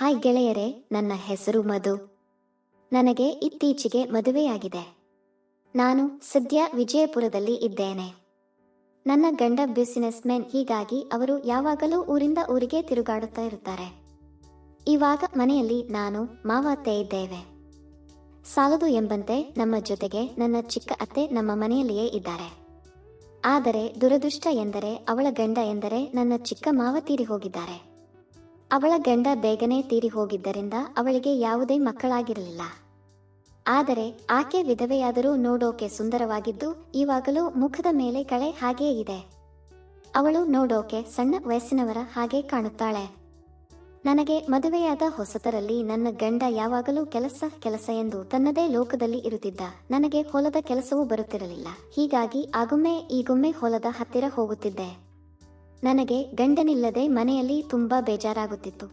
Hi ಗೆಳೆಯರೇ, ನನ್ನ ಹೆಸರು ಮಧು. ನನಗೆ ಇತ್ತೀಚೆಗೆ ಮದುವೆಯಾಗಿದೆ. ನಾನು ಸದ್ಯ ವಿಜಯಪುರದಲ್ಲಿ ಇದ್ದೇನೆ. ನನ್ನ ಗಂಡ ಬಿಸಿನೆಸ್ ಮೆನ್ ಹೀಗಾಗಿ ಅವರು ಯಾವಾಗಲೂ ಊರಿಂದ ಊರಿಗೆ ತಿರುಗಾಡುತ್ತಾ ಇರುತ್ತಾರೆ. ಇವಾಗ ಮನೆಯಲ್ಲಿ ನಾನು ಮಾವ ಅತ್ತೆ ಇದ್ದೇವೆ. ಸಾಲದು ಎಂಬಂತೆ ನಮ್ಮ ಜೊತೆಗೆ ನನ್ನ ಚಿಕ್ಕ ಅತ್ತೆ ನಮ್ಮ ಮನೆಯಲ್ಲಿಯೇ ಇದ್ದಾರೆ. ಆದರೆ ದುರದೃಷ್ಟ ಎಂದರೆ ಅವಳ ಗಂಡ ಎಂದರೆ ನನ್ನ ಚಿಕ್ಕ ಮಾವ ತೀರಿ ಹೋಗಿದ್ದಾರೆ ಅವಳ ಗಂಡ ಬೇಗನೆ ತೀರಿ ಹೋಗಿದ್ದರಿಂದ ಅವಳಿಗೆ ಯಾವುದೇ ಮಕ್ಕಳಾಗಿರಲಿಲ್ಲ. ಆದರೆ ಆಕೆ ವಿಧವೆಯಾದರೂ ನೋಡೋಕೆ ಸುಂದರವಾಗಿದ್ದು ಇವಾಗಲೂ ಮುಖದ ಮೇಲೆ ಕಳೆ ಹಾಗೇ ಇದೆ. ಅವಳು ನೋಡೋಕೆ ಸಣ್ಣ ವಯಸ್ಸಿನವರ ಹಾಗೆ ಕಾಣುತ್ತಾಳೆ. ನನಗೆ ಮದುವೆಯಾದ ಹೊಸತರಲ್ಲಿ ನನ್ನ ಗಂಡ ಯಾವಾಗಲೂ ಕೆಲಸ ಕೆಲಸ ಎಂದು ತನ್ನದೇ ಲೋಕದಲ್ಲಿ ಇರುತ್ತಿದ್ದ ನನಗೆ ಹೊಲದ ಕೆಲಸವೂ ಬರುತ್ತಿರಲಿಲ್ಲ. ಹೀಗಾಗಿ ಆಗೊಮ್ಮೆ ಈಗೊಮ್ಮೆ ಹೊಲದ ಹತ್ತಿರ ಹೋಗುತ್ತಿದ್ದೆ. ನನಗೆ ಗಂಡನಿಲ್ಲದೆ ಮನೆಯಲ್ಲಿ ತುಂಬ ಬೇಜಾರಾಗುತ್ತಿತ್ತು.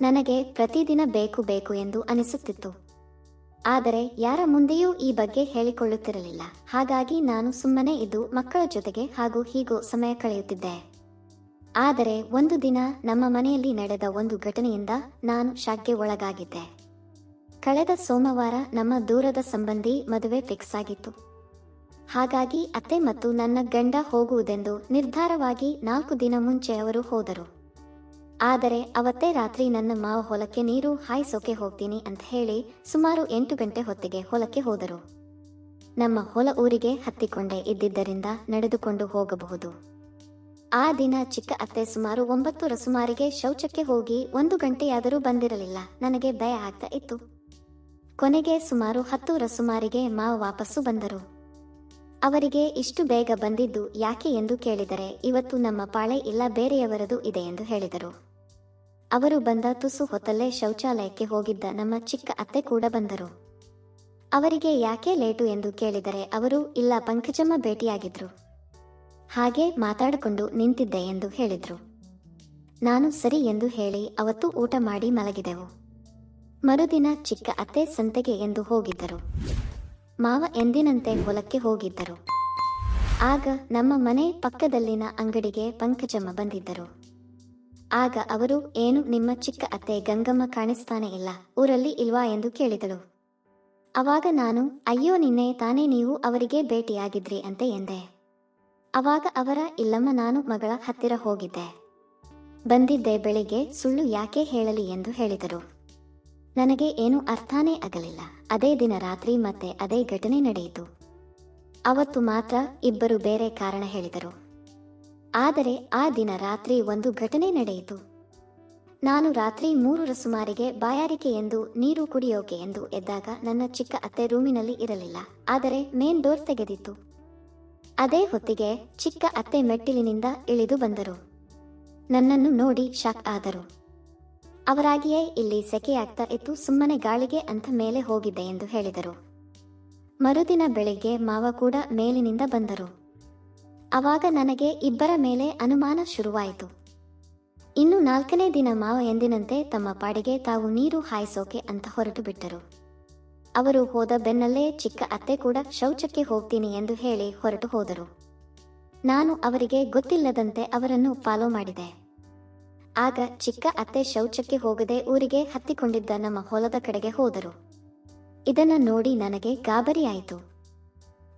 ನನಗೆ ಪ್ರತಿದಿನ ಬೇಕು ಬೇಕು ಎಂದು ಅನಿಸುತ್ತಿತ್ತು. ಆದರೆ ಯಾರ ಮುಂದೆಯೂ ಈ ಬಗ್ಗೆ ಹೇಳಿಕೊಳ್ಳುತ್ತಿರಲಿಲ್ಲ. ಹಾಗಾಗಿ ನಾನು ಸುಮ್ಮನೆ ಇದ್ದು ಮಕ್ಕಳ ಜೊತೆಗೆ ಹಾಗೂ ಹೀಗೂ ಸಮಯ ಕಳೆಯುತ್ತಿದ್ದೆ. ಆದರೆ ಒಂದು ದಿನ ನಮ್ಮ ಮನೆಯಲ್ಲಿ ನಡೆದ ಒಂದು ಘಟನೆಯಿಂದ ನಾನು ಶಾಕ್ಗೆ ಒಳಗಾಗಿದ್ದೆ. ಕಳೆದ ಸೋಮವಾರ ನಮ್ಮ ದೂರದ ಸಂಬಂಧಿ ಮದುವೆ ಫಿಕ್ಸ್ ಆಗಿತ್ತು. ಹಾಗಾಗಿ ಅತ್ತೆ ಮತ್ತು ನನ್ನ ಗಂಡ ಹೋಗುವುದೆಂದು ನಿರ್ಧಾರವಾಗಿ ನಾಲ್ಕು ದಿನ ಮುಂಚೆ ಅವರು ಹೋದರು. ಆದರೆ ಅವತ್ತೇ ರಾತ್ರಿ ನನ್ನ ಮಾವ ಹೊಲಕ್ಕೆ ನೀರು ಹಾಯಿಸೋಕೆ ಹೋಗ್ತೀನಿ ಅಂತ ಹೇಳಿ ಸುಮಾರು ಎಂಟು ಗಂಟೆ ಹೊತ್ತಿಗೆ ಹೊಲಕ್ಕೆ ಹೋದರು. ನಮ್ಮ ಹೊಲ ಊರಿಗೆ ಹತ್ತಿಕೊಂಡೇ ಇದ್ದಿದ್ದರಿಂದ ನಡೆದುಕೊಂಡು ಹೋಗಬಹುದು. ಆ ದಿನ ಚಿಕ್ಕ ಅತ್ತೆ ಸುಮಾರು ಒಂಬತ್ತು ರಸುಮಾರಿಗೆ ಶೌಚಕ್ಕೆ ಹೋಗಿ ಒಂದು ಗಂಟೆಯಾದರೂ ಬಂದಿರಲಿಲ್ಲ. ನನಗೆ ಭಯ ಆಗ್ತಾ ಇತ್ತು. ಕೊನೆಗೆ ಸುಮಾರು ಹತ್ತು ರಸುಮಾರಿಗೆ ಮಾವ ವಾಪಸ್ಸು ಬಂದರು. ಅವರಿಗೆ ಇಷ್ಟು ಬೇಗ ಬಂದಿದ್ದು ಯಾಕೆ ಎಂದು ಕೇಳಿದರೆ, ಇವತ್ತು ನಮ್ಮ ಪಾಳೆ ಇಲ್ಲ, ಬೇರೆಯವರದು ಇದೆ ಎಂದು ಹೇಳಿದರು. ಅವರು ಬಂದ ತುಸು ಹೊತ್ತಲ್ಲೇ ಶೌಚಾಲಯಕ್ಕೆ ಹೋಗಿದ್ದ ನಮ್ಮ ಚಿಕ್ಕ ಅತ್ತೆ ಕೂಡ ಬಂದರು. ಅವರಿಗೆ ಯಾಕೆ ಲೇಟು ಎಂದು ಕೇಳಿದರೆ, ಅವರು, ಇಲ್ಲ, ಪಂಕಜಮ್ಮ ಭೇಟಿಯಾಗಿದ್ರು. ಹಾಗೆ ಮಾತಾಡಿಕೊಂಡು ನಿಂತಿದ್ದೆ ಎಂದು ಹೇಳಿದ್ರು. ನಾನು ಸರಿ ಎಂದು ಹೇಳಿ ಅವತ್ತು ಊಟ ಮಾಡಿ ಮಲಗಿದೆವು. ಮರುದಿನ ಚಿಕ್ಕ ಅತ್ತೆ ಸಂತೆಗೆ ಎಂದು ಹೋಗಿದ್ದರು. ಮಾವ ಎಂದಿನಂತೆ ಹೊಲಕ್ಕೆ ಹೋಗಿದ್ದರು. ಆಗ ನಮ್ಮ ಮನೆ ಪಕ್ಕದಲ್ಲಿನ ಅಂಗಡಿಗೆ ಪಂಕಜಮ್ಮ ಬಂದಿದ್ದರು. ಆಗ ಅವರು, ಏನು ನಿಮ್ಮ ಚಿಕ್ಕ ಅತ್ತೆ ಗಂಗಮ್ಮ ಕಾಣಿಸ್ತಾನೆ ಇಲ್ಲ, ಊರಲ್ಲಿ ಇಲ್ವಾ ಎಂದು ಕೇಳಿದಳು. ಅವಾಗ ನಾನು, ಅಯ್ಯೋ ನಿನ್ನೆ ತಾನೇ ನೀವು ಅವರಿಗೆ ಭೇಟಿಯಾಗಿದ್ರಿ ಅಂತ ಎಂದೆ. ಅವಾಗ ಅವರ ಇಲ್ಲಮ್ಮ ನಾನು ಮಗಳ ಹತ್ತಿರ ಹೋಗಿದ್ದೆ. ಬಂದಿದ್ದೆ ಬೆಳಿಗ್ಗೆ ಸುಳ್ಳು ಯಾಕೆ ಹೇಳಲಿ ಎಂದು ಹೇಳಿದರು. ನನಗೆ ಏನು ಅರ್ಥಾನೇ ಆಗಲಿಲ್ಲ. ಅದೇ ದಿನ ರಾತ್ರಿ ಮತ್ತೆ ಅದೇ ಘಟನೆ ನಡೆಯಿತು. ಅವತ್ತು ಮಾತ್ರ ಇಬ್ಬರು ಬೇರೆ ಕಾರಣ ಹೇಳಿದರು. ಆದರೆ ಆ ದಿನ ರಾತ್ರಿ ಒಂದು ಘಟನೆ ನಡೆಯಿತು. ನಾನು ರಾತ್ರಿ ಮೂರರ ಸುಮಾರಿಗೆ ಬಾಯಾರಿಕೆ ಎಂದು ನೀರು ಕುಡಿಯೋಕೆ ಎಂದು ಎದ್ದಾಗ ನನ್ನ ಚಿಕ್ಕ ಅತ್ತೆ ರೂಮಿನಲ್ಲಿ ಇರಲಿಲ್ಲ. ಆದರೆ ಮೇನ್ ಡೋರ್ ತೆಗೆದಿತ್ತು. ಅದೇ ಹೊತ್ತಿಗೆ ಚಿಕ್ಕ ಅತ್ತೆ ಮೆಟ್ಟಿಲಿನಿಂದ ಇಳಿದು ಬಂದರು. ನನ್ನನ್ನು ನೋಡಿ ಶಾಕ್ ಆದರು. ಅವರಾಗಿಯೇ ಇಲ್ಲಿ ಸೆಕೆಯಾಗ್ತಾ ಇತ್ತು ಸುಮ್ಮನೆ ಗಾಳಿಗೆ ಅಂತ ಮೇಲೆ ಹೋಗಿದ್ದೆ ಎಂದು ಹೇಳಿದರು. ಮರುದಿನ ಬೆಳಿಗ್ಗೆ ಮಾವ ಕೂಡ ಮೇಲಿನಿಂದ ಬಂದರು. ಅವಾಗ ನನಗೆ ಇಬ್ಬರ ಮೇಲೆ ಅನುಮಾನ ಶುರುವಾಯಿತು. ಇನ್ನು ನಾಲ್ಕನೇ ದಿನ ಮಾವ ಎಂದಿನಂತೆ ತಮ್ಮ ಪಾಡಿಗೆ ತಾವು ನೀರು ಹಾಯಿಸೋಕೆ ಅಂತ ಹೊರಟು ಬಿಟ್ಟರು. ಅವರು ಹೋದ ಬೆನ್ನಲ್ಲೇ ಚಿಕ್ಕ ಅತ್ತೆ ಕೂಡ ಶೌಚಕ್ಕೆ ಹೋಗ್ತೀನಿ ಎಂದು ಹೇಳಿ ಹೊರಟು ಹೋದರು. ನಾನು ಅವರಿಗೆ ಗೊತ್ತಿಲ್ಲದಂತೆ ಅವರನ್ನು ಫಾಲೋ ಮಾಡಿದೆ. ಆಗ ಚಿಕ್ಕ ಅತ್ತೆ ಶೌಚಕ್ಕೆ ಹೋಗದೆ ಊರಿಗೆ ಹತ್ತಿಕೊಂಡಿದ್ದ ನಮ್ಮ ಹೊಲದ ಕಡೆಗೆ ಹೋದರು. ಇದನ್ನ ನೋಡಿ ನನಗೆ ಗಾಬರಿಯಾಯಿತು.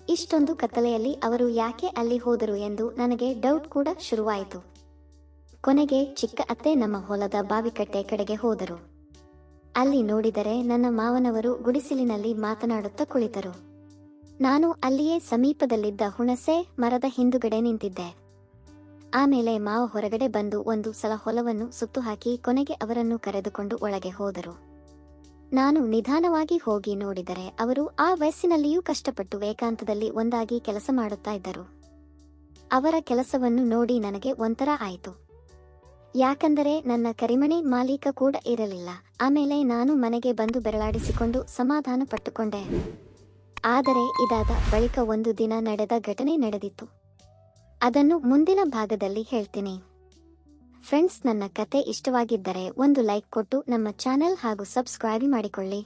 ಇಷ್ಟೊಂದು ಕತ್ತಲೆಯಲ್ಲಿ ಅವರು ಯಾಕೆ ಅಲ್ಲಿ ಹೋದರು ಎಂದು ನನಗೆ ಡೌಟ್ ಕೂಡ ಶುರುವಾಯಿತು. ಕೊನೆಗೆ ಚಿಕ್ಕ ಅತ್ತೆ ನಮ್ಮ ಹೊಲದ ಬಾವಿಕಟ್ಟೆ ಕಡೆಗೆ ಹೋದರು. ಅಲ್ಲಿ ನೋಡಿದರೆ ನನ್ನ ಮಾವನವರು ಗುಡಿಸಿಲಿನಲ್ಲಿ ಮಾತನಾಡುತ್ತಾ ಕುಳಿತರು. ನಾನು ಅಲ್ಲಿಯೇ ಸಮೀಪದಲ್ಲಿದ್ದ ಹುಣಸೆ ಮರದ ಹಿಂದುಗಡೆ ನಿಂತಿದ್ದೆ. ಆಮೇಲೆ ಮಾವ ಹೊರಗಡೆ ಬಂದು ಒಂದು ಸಲ ಹೊಲವನ್ನು ಸುತ್ತು ಹಾಕಿ ಕೊನೆಗೆ ಅವರನ್ನು ಕರೆದುಕೊಂಡು ಒಳಗೆ ಹೋದರು. ನಾನು ನಿಧಾನವಾಗಿ ಹೋಗಿ ನೋಡಿದರೆ ಅವರು ಆ ವಯಸ್ಸಿನಲ್ಲಿಯೂ ಕಷ್ಟಪಟ್ಟು ಏಕಾಂತದಲ್ಲಿ ಒಂದಾಗಿ ಕೆಲಸ ಮಾಡುತ್ತಾ ಇದ್ದರು. ಅವರ ಕೆಲಸವನ್ನು ನೋಡಿ ನನಗೆ ಒಂಥರ ಆಯಿತು. ಯಾಕಂದರೆ ನನ್ನ ಕರಿಮಣಿ ಮಾಲೀಕ ಕೂಡ ಇರಲಿಲ್ಲ ಆಮೇಲೆ ನಾನು ಮನೆಗೆ ಬಂದು ಬೆರಳಾಡಿಸಿಕೊಂಡು ಸಮಾಧಾನ ಪಟ್ಟುಕೊಂಡೆ ಆದರೆ ಇದಾದ ಬಳಿಕ ಒಂದು ದಿನ ನಡೆದ ಘಟನೆ ನಡೆದಿತ್ತು. ಅದನ್ನು ಮುಂದಿನ ಭಾಗದಲ್ಲಿ ಹೇಳ್ತೀನಿ. ಫ್ರೆಂಡ್ಸ್ ನನ್ನ ಕತೆ ಇಷ್ಟವಾಗಿದ್ದರೆ ಒಂದು ಲೈಕ್ ಕೊಟ್ಟು ನಮ್ಮ ಚಾನೆಲ್ ಹಾಗೂ ಸಬ್ಸ್ಕ್ರೈಬ್ ಮಾಡಿಕೊಳ್ಳಿ.